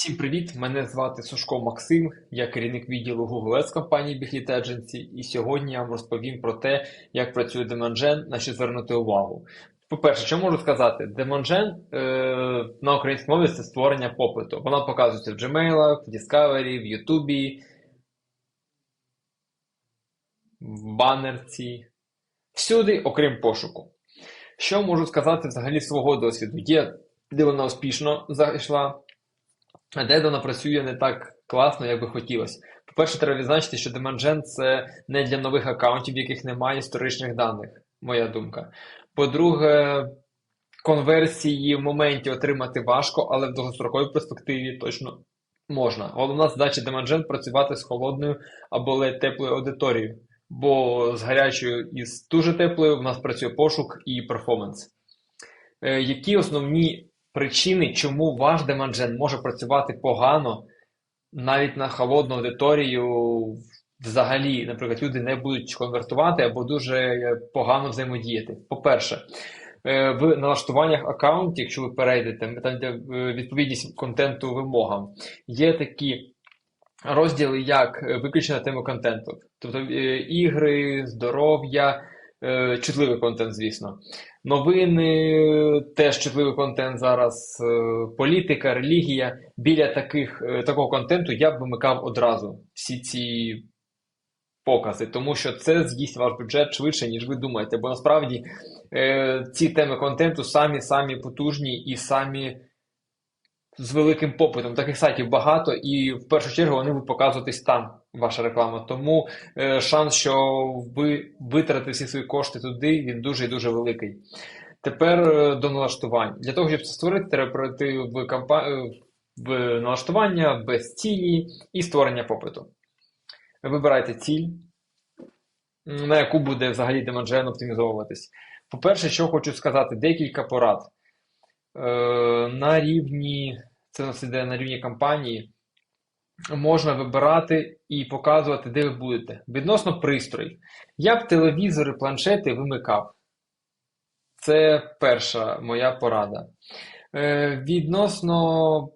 Всім привіт! Мене звати Сушко Максим, я керівник відділу Google Ads компанії Big Lead Agency, і сьогодні я вам розповім про те, як працює Demangen, на що звернути увагу. По-перше, що можу сказати? Demangen е, на українській мові це створення попиту. Вона показується в Gmail, в Discovery, в YouTube, в банерці, всюди, окрім пошуку. Що можу сказати взагалі свого досвіду? Є, де вона успішно зайшла, де вона працює не так класно, як би хотілося. По-перше, треба відзначити, що Demangen – це не для нових аккаунтів, в яких немає історичних даних, моя думка. По-друге, конверсії в моменті отримати важко, але в довгостроковій перспективі точно можна. Головна задача Demangen – працювати з холодною або теплою аудиторією, бо з гарячою і з дуже теплою в нас працює пошук і перформанс. Е, Які основні причини, чому ваш Деманджен може працювати погано навіть на холодну аудиторію взагалі, наприклад, люди не будуть конвертувати або дуже погано взаємодіяти. По-перше, е, в налаштуваннях аккаунтів, якщо ви перейдете, там де е, відповідність контенту вимогам, є такі розділи, як е, виключена тема контенту, тобто ігри, здоров'я. Чутливий контент, звісно. Новини, теж чутливий контент зараз, політика, релігія. Біля таких, такого контенту я б вимикав одразу всі ці покази, тому що це з'їсть ваш бюджет швидше, ніж ви думаєте. Бо насправді ці теми контенту самі-самі потужні і самі з великим попитом. Таких сайтів багато, і в першу чергу вони будуть показуватись там, ваша реклама. Тому е, шанс, що ви витратите всі свої кошти туди, він дуже і дуже великий. Тепер е, до налаштувань. Для того, щоб це створити, треба пройти в, кампа... в налаштування без цілі і створення попиту. Вибирайте ціль, на яку буде взагалі демаджен оптимізовуватись. По-перше, що хочу сказати, декілька порад. Е, на рівні, це у нас іде на рівні кампанії, можна вибирати і показувати, де ви будете. Відносно пристрої. Я б телевізори, планшети вимикав. Це перша моя порада. Е, Відносно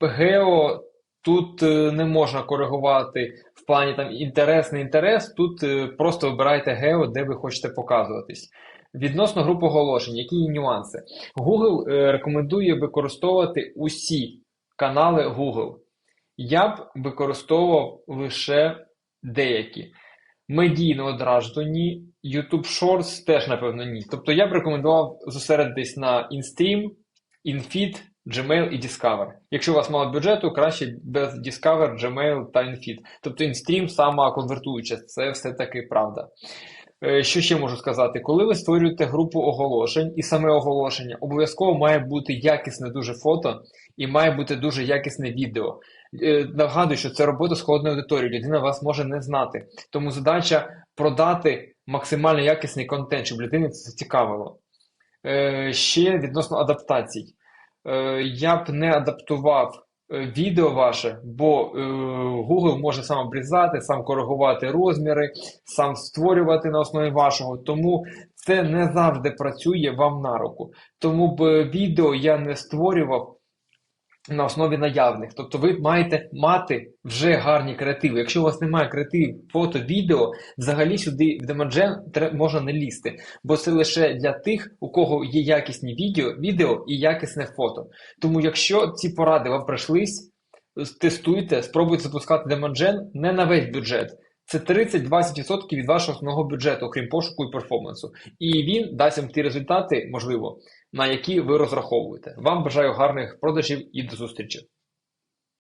гео, тут е, не можна коригувати в плані там інтерес, не інтерес. Тут е, просто вибирайте гео, де ви хочете показуватись. Відносно груп оголошень, які нюанси? Google е, рекомендує використовувати усі канали Google. Я б використовував лише деякі. Медійно одразу ні, YouTube Shorts теж, напевно, ні. Тобто я б рекомендував зосередитись на InStream, InFeed, Gmail і Discover. Якщо у вас мало бюджету, краще без Discover, Gmail та InFeed. Тобто InStream сама конвертуюча, це все-таки правда. Е, що ще можу сказати? Коли ви створюєте групу оголошень і саме оголошення, обов'язково має бути якісне дуже фото і має бути дуже якісне відео. Е, нагадую, що це робота з холодною аудиторією, людина вас може не знати. Тому задача продати максимально якісний контент, щоб людині це зацікавило. Е, ще відносно адаптацій. Я б не адаптував відео ваше, бо е, Google може сам обрізати, сам коригувати розміри, сам створювати на основі вашого. Тому це не завжди працює вам на руку. Тому б відео я не створював на основі наявних. Тобто ви маєте мати вже гарні креативи. Якщо у вас немає креативів фото, відео, взагалі сюди в Демаджен можна не лізти, бо це лише для тих, у кого є якісні відео, відео і якісне фото. Тому, якщо ці поради вам прийшлись, тестуйте, спробуйте запускати Демаджен не на весь бюджет. Це 30-20% від вашого основного бюджету, окрім пошуку і перформансу. І він дасть вам ті результати, можливо, на які ви розраховуєте. Вам бажаю гарних продажів і до зустрічі!